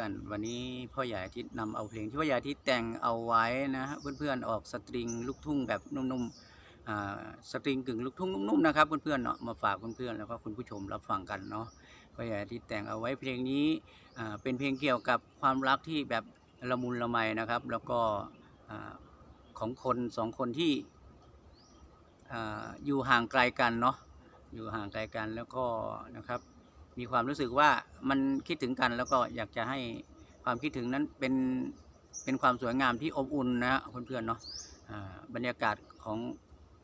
พื่อนๆ วันนี้พ่อใหญ่อาทิตย์นำเอาเพลงที่พ่อใหญ่ทิตย์แต่งเอาไว้นะฮะเพื่อนๆออกสตริงลูกทุ่งแบบนุ่มๆสตริงกึ่งลูกทุ่งนุ่มๆนะครับเพื่อนๆเนาะมาฝากเพื่อนๆแล้วก็คุณผู้ชมรับฟังกันเนาะพ่อใหญ่ทิตย์แต่งเอาไว้เพลงนี้เป็นเพลงเกี่ยวกับความรักที่แบบละมุนละไมนะครับ แล้วก็ของคนสองคนที่อยู่ห่างไกลกันเนาะอยู่ห่างไกลกันแล้วก็นะครับ มีความรู้สึกว่ามันคิดถึงกัน แล้วก็อยากจะให้ความคิดถึงนั้นเป็นเป็นความสวยงามที่อบอุ่นนะฮะเพื่อนๆเนาะอ่าบรรยากาศของ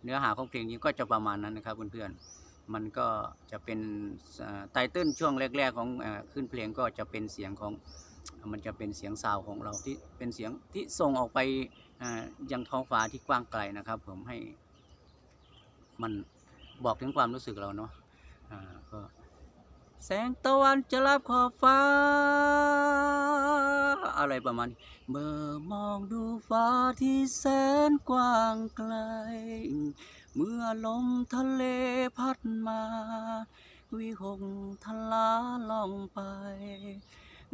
เนื้อหาของเพลงนี้ก็จะประมาณนั้นนะครับเพื่อนๆมันก็จะเป็นไตเติ้ลช่วงแรก ๆ ของอขึ้นเพลงก็จะเป็นเสียงของมันจะเป็นเสียงซาวของเราที่เป็นเสียงที่ส่งออกไปอ่ายังท้องฟ้าที่กว้างไกลนะครับ ผมให้มันบอกถึงความรู้สึกเราเนาะก็ แสงตะวันจะรับขอบฟ้า อะไรประมาณนี้เมื่อมองดูฟ้าที่แสนกว้างไกล เมื่อลมทะเลพัดมา วิหกทลาล่องไป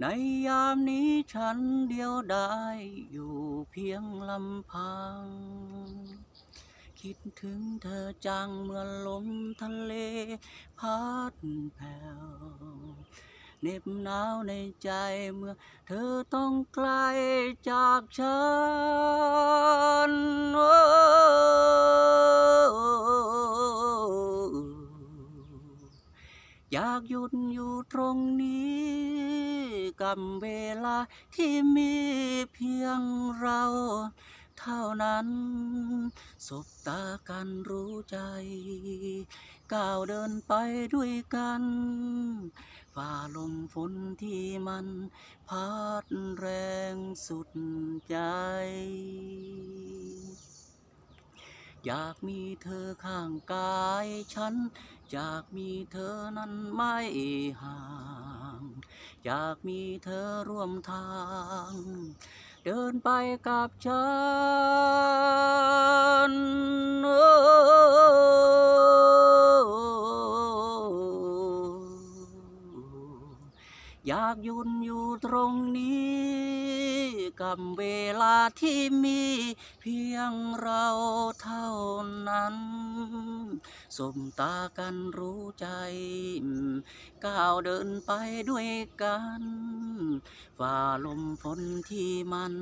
ในยามนี้ฉันเดียวได้อยู่เพียงลำพัง คิดถึงเธอจังเมื่อลมทะเลพัดแผ่วเหน็บหนาวในใจเมื่อเธอต้องไกลจากฉันอยากหยุดอยู่ตรงนี้กับเวลาที่มีเพียงเรา เท่านั้น สบตากันรู้ใจ ก้าวเดินไปด้วยกัน ฝ่าลมฝนที่มันพัดแรงสุดใจ อยากมีเธอข้างกายฉัน อยากมีเธอนั้นไม่ห่าง อยากมีเธอร่วมทาง เดินไปกับฉัน อยากยุดอยู่ตรงนี้กับเวลาที่มีเพียงเราเท่านั้นสมตากันรู้ใจ ก้าวเดินไปด้วยกันฝ่าลมฝนที่มัน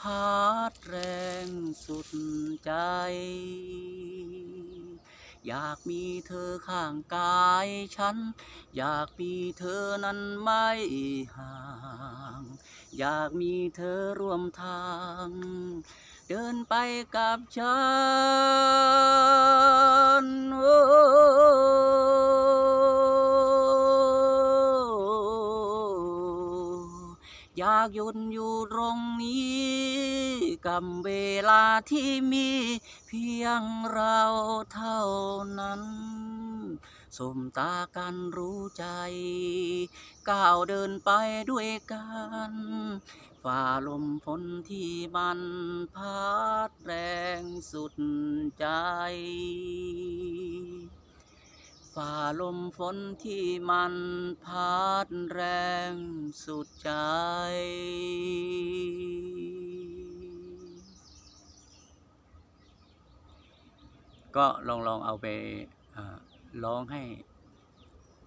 พัดแรงสุดใจ อยากมีเธอข้างกายฉัน อยากมีเธอนั้นไม่ห่าง อยากมีเธอร่วมทาง เดินไปกับฉัน อยากหยุดอยู่ตรงนี้กับเวลาที่มีเพียงเราเท่านั้นสมตากันรู้ใจก้าวเดินไปด้วยกันฝ่าลมฝนที่มันพัดแรงสุดใจ ฝ่าลมฝนที่มันพัดแรงสุดใจ ก็ลองลองเอาไปร้องให้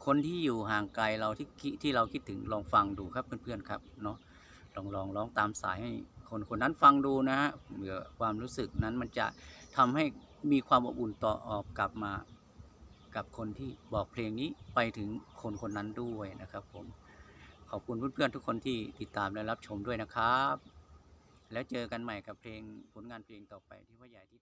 คนที่อยู่ห่างไกลเราที่ที่เราคิดถึงลองฟังดูครับเพื่อนๆครับเนาะลองลองร้องตามสายให้คนคนนั้นฟังดูนะฮะเผื่อความรู้สึกนั้นมันจะทำให้มีความอบอุ่นต่อออกกลับมา กับคนที่บอกเพลงนี้ไปถึงคนคนนั้นด้วยนะครับผมขอบคุณเพื่อนๆทุกคนที่ติดตามและรับชมด้วยนะครับ แล้วเจอกันใหม่กับเพลงผลงานเพลงต่อไปที่พ่อใหญ่ที่